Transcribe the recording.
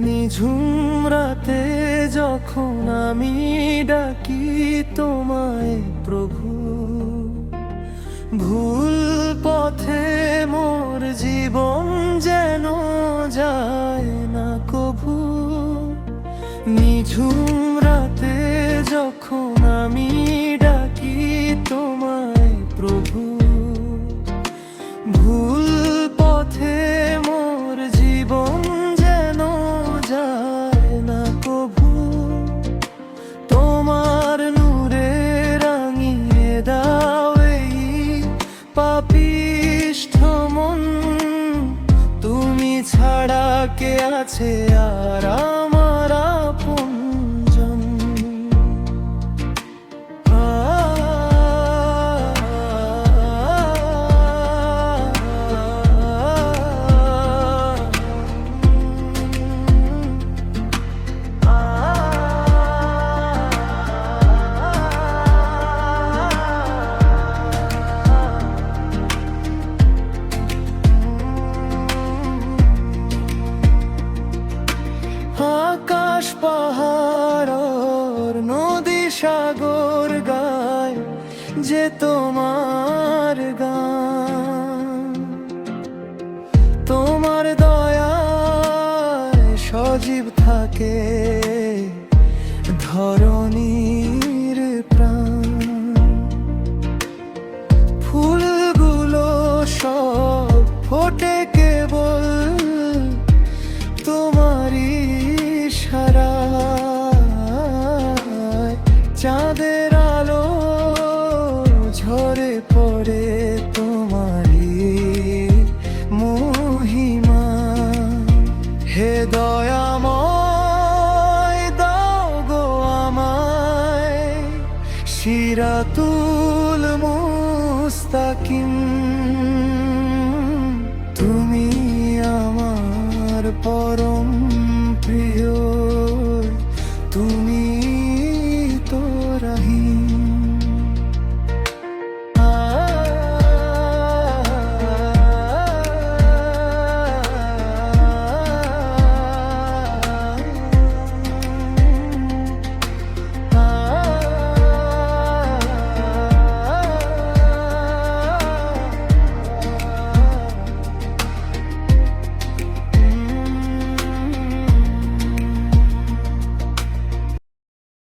নিঝুম রাতে যখন আমি ডাকি তোমায়, প্রভু, ভুল পথে মোর জীবন যেন যায় না কভু। নিঝুম রাতে যখন আমি ডাকি তোমায়, প্রভু পাপিষ্ঠ তুমি ছাড়া কে আছে আর নদী সাগর গায় যে তোমার গান। তোমার দয়ায় সজীব থাকে ধরণীর প্রাণ। ফুলগুলো সব ফোটে চাঁদের আলো ঝরে পড়ে তোমারই মহিমা। হে দয়াময়, দাও গো আমায় সিরাতুল মুস্তাকিম। তুমি আমার পরম